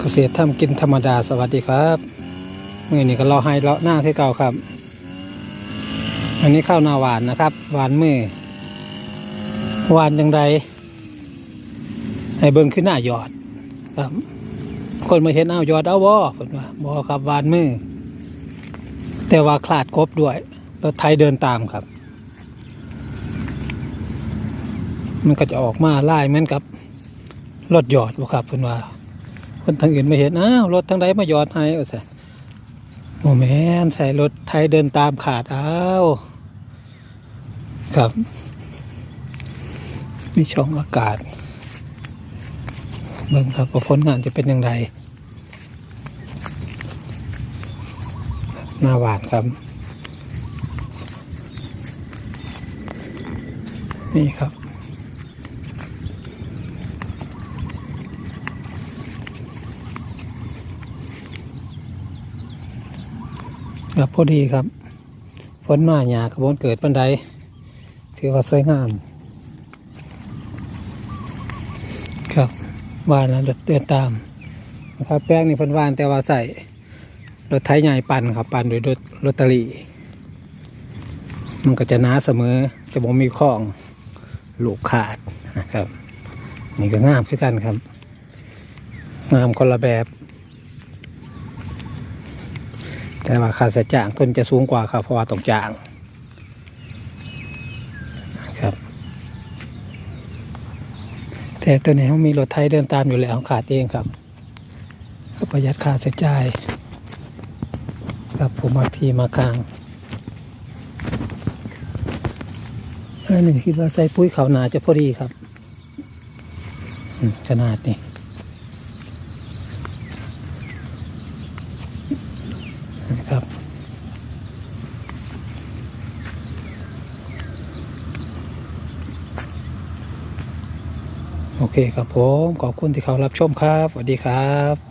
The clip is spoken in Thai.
เกษตรทำกินธรรมดาสวัสดีครับมื่อนี้ก็รอให้เลาะหน้าที่เก่าครับ อันนี้ข้าวนาหวานนะครับ หวานมือหวานยังไงให้เบิ่งขึ้นหน้ายอดครับ คนมาเห็นเอายอดเอาบ่เพิ่นว่าบ่ครับหวานมือแต่ว่าคลาดกบด้วยรถไทยเดินตามครับ มันก็จะออกมาไล่เหมือนกับรถยอดบ่ครับเพิ่นว่า คนทางอื่นไม่เห็นอ้าวรถทางใดมาหยอดให้ว่าซั่โอ้แม่นใส่รถไทยเดินตามขาดอ้าวครับมีช่องอากาศเบิ่งครับว่าผลงานจะเป็นอย่างไรหน้าหวานครับ นี่ครับ ครับพอดีครับ ฝนมาหยากระบวนเกิดปันไดถือว่าสวยงาม ครับวานแล้วเตือนตามนะครับแป้งนี่เพิ่นวานแต่ว่าใส่รถไถใหญ่ปั่นครับ ปั่นโดยรถรถตอรีมันก็จะหนาเสมอจะบ่มีข้องลูกขาดนะครับ นี่ก็งามคือกันครับ งามคนละแบบ แต่ว่าค่าใช้จ่างต้นจะสูงกว่าครับเพราะว่าต้องจ่างครับ แต่ตัวนี้เขามีรถไทยเดินตามอยู่แล้วขาดเองครับก็ประหยัดค่าใช้จ่ายครับผมมาทีมากลางอันนี้คิดว่าใส่ปุ๋ยเขาหนาจะพอดีครับ ขนาดนี้ นะครับโอเคครับผม ขอบคุณที่เขารับชมครับ สวัสดีครับ